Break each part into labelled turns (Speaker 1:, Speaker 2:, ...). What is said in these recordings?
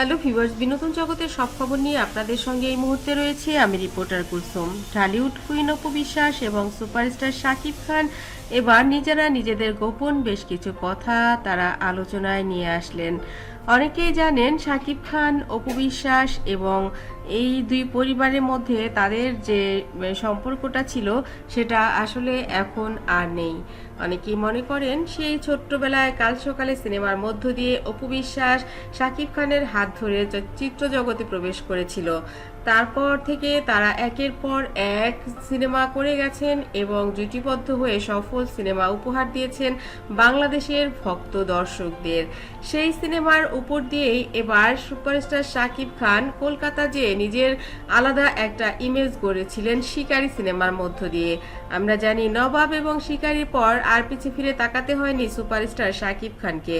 Speaker 1: Hello viewers, বিনোদন জগতের সব খবর নিয়ে আপনাদের সঙ্গে এই মুহূর্তে রয়েছে আমি রিপোর্টার কুসুম ঢালিউড কুইন অপু বিশ্বাস এবং সুপারস্টার শাকিব খান। এবার নিজেরা নিজেদের গোপন বেশ কিছু কথা তারা আলোচনায় নিয়ে আসলেন। অনেকেই জানেন শাকিব খান, অপু বিশ্বাস এবং এই দুই পরিবারের মধ্যে তাদের যে সম্পর্কটা ছিল সেটা আসলে এখন আর নেই। অনেকেই মনে করেন সেই ছোট্টবেলায় কাল সকালে সিনেমার মধ্য দিয়ে অপু বিশ্বাস, শাকিব খানের হাত ধরে চিত্র জগতে প্রবেশ করেছিল। তারপর থেকে তারা একের পর এক সিনেমা করে গেছেন এবং জুটিবদ্ধ হয়ে সফল সিনেমা উপহার দিয়েছেন বাংলাদেশের ভক্ত দর্শকদের। সেই সিনেমার উপর দিয়েই এবার সুপারস্টার শাকিব খান কলকাতা যেয়ে নিজের আলাদা একটা ইমেজ গড়েছিলেন শিকারি সিনেমার মধ্য দিয়ে। আমরা জানি নবাব এবং শিকারির পর আর পিছিয়ে ফিরে তাকাতে হয়নি সুপারস্টার শাকিব খানকে।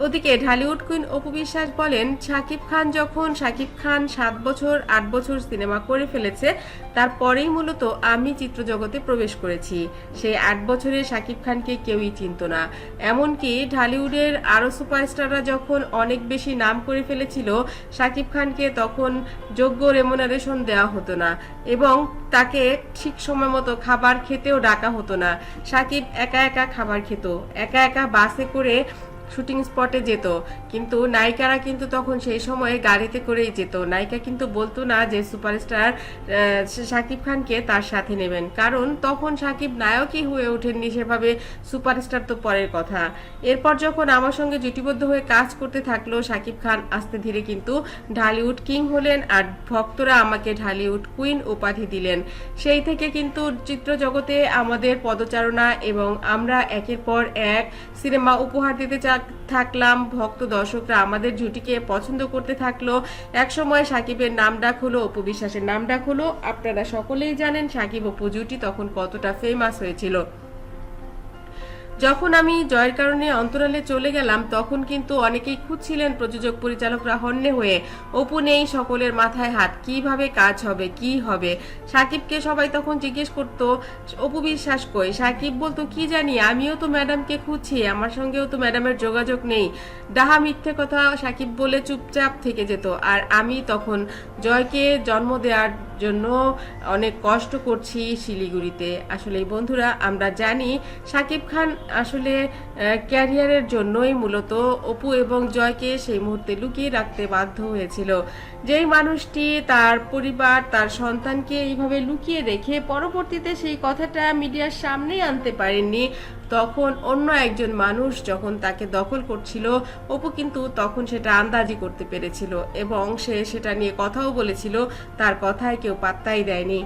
Speaker 1: ওদিকে ঢালিউড কুইন অপু বিশ্বাস বলেন, শাকিব খান যখন শাকিব খান সাত বছর, আট বছর সিনেমা করে ফেলেছে, তারপরেই মূলত আমি চিত্রজগতে প্রবেশ করেছি। সেই আট বছরে শাকিব খানকে কেউই চিনত না। এমনকি ঢালিউডের আরও সুপারস্টাররা যখন অনেক বেশি নাম করে ফেলেছিল, শাকিব খানকে তখন যোগ্য রেমুনারেশন দেওয়া হতো না এবং তাকে ঠিক সময় মতো খাবার খেতেও ডাকা হতো না। সাকিব একা একা খাবার খেত, একা একা বাসে করে শুটিং স্পটে যেত। কিন্তু নায়িকারা কিন্তু তখন সেই সময়ে গাড়িতে করেই যেত। নায়িকা কিন্তু বলতো না যে সুপারস্টার শাকিব খানকে তার সাথে নেবেন। কারণ তখন সাকিব নায়কই হয়ে ওঠেননি সেভাবে, সুপারস্টার তো পরের কথা। এরপর যখন আমার সঙ্গে জুটিবদ্ধ হয়ে কাজ করতে থাকল সাকিব খান আস্তে ধীরে কিন্তু ঢালিউড কিং হলেন আর ভক্তরা আমাকে ঢালিউড কুইন উপাধি দিলেন। সেই থেকে কিন্তু চিত্র জগতে আমাদের পদচারণা এবং আমরা একের পর এক সিনেমা উপহার দিতে চা- থাকলাম। ভক্ত দর্শকরা আমাদের জুটিকে পছন্দ করতে থাকল। একসময় সাকিবের নাম ডাক হলো অপু বিশ্বাসের নাম ডাক হলো। আপনারা সকলেই জানেন সাকিব অপু জুটি তখন কতটা ফেমাস হয়েছিল। যখন আমি জয়ের কারণে অন্তরালে চলে গেলাম, তখন কিন্তু অনেকেই খুঁজছিলেন প্রযোজক পরিচালকরা হন্যে হয়ে। অপু নেই সকলের মাথায় হাত। কীভাবে কাজ হবে, কি হবে? সাকিবকে সবাই তখন জিজ্ঞেস করতো, অপু বিশ্বাস কই? সাকিব বলতো, কি জানি, আমিও তো ম্যাডামকে খুঁজছি, আমার সঙ্গেও তো ম্যাডামের যোগাযোগ নেই। ডাহা মিথ্যে কথা সাকিব বলে চুপচাপ থেকে যেত। আর আমি তখন জয়কে জন্ম দেওয়ার জন্য অনেক কষ্ট করছি শিলিগুড়িতে। আসলে বন্ধুরা, আমরা জানি সাকিব খান আসলে ক্যারিয়ারের জন্যই মূলত অপু এবং জয়কে সেই মুহূর্তে লুকিয়ে রাখতে বাধ্য হয়েছিল। যেই মানুষটি তার পরিবার, তার সন্তানকে এইভাবে লুকিয়ে রেখে পরবর্তীতে সেই কথাটা মিডিয়ার সামনে আনতে পারেননি, তখন অন্য একজন মানুষ যখন তাকে দখল করছিল, অপু কিন্তু তখন সেটা আন্দাজি করতে পেরেছিল এবং সে সেটা নিয়ে কথাও বলেছিল, তার কথায় কেউ পাত্তাই দেয়নি।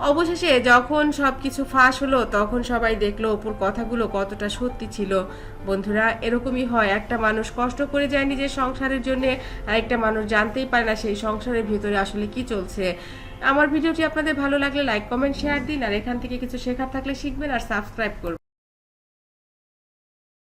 Speaker 1: অবশেষে যখন সব কিছু ফাঁস হলো, তখন সবাই দেখল অপুর কথাগুলো কতটা সত্যি ছিল। বন্ধুরা, এরকমই হয়। একটা মানুষ কষ্ট করে যায় নিজের সংসারের জন্য, আরেকটা মানুষ জানতেই পারে না সেই সংসারের ভিতরে আসলে কি চলছে। আমার ভিডিওটি আপনাদের ভালো লাগলে লাইক কমেন্ট শেয়ার দিন। আর এখান থেকে কিছু শেখার থাকলে শিখবেন আর সাবস্ক্রাইব করবেন।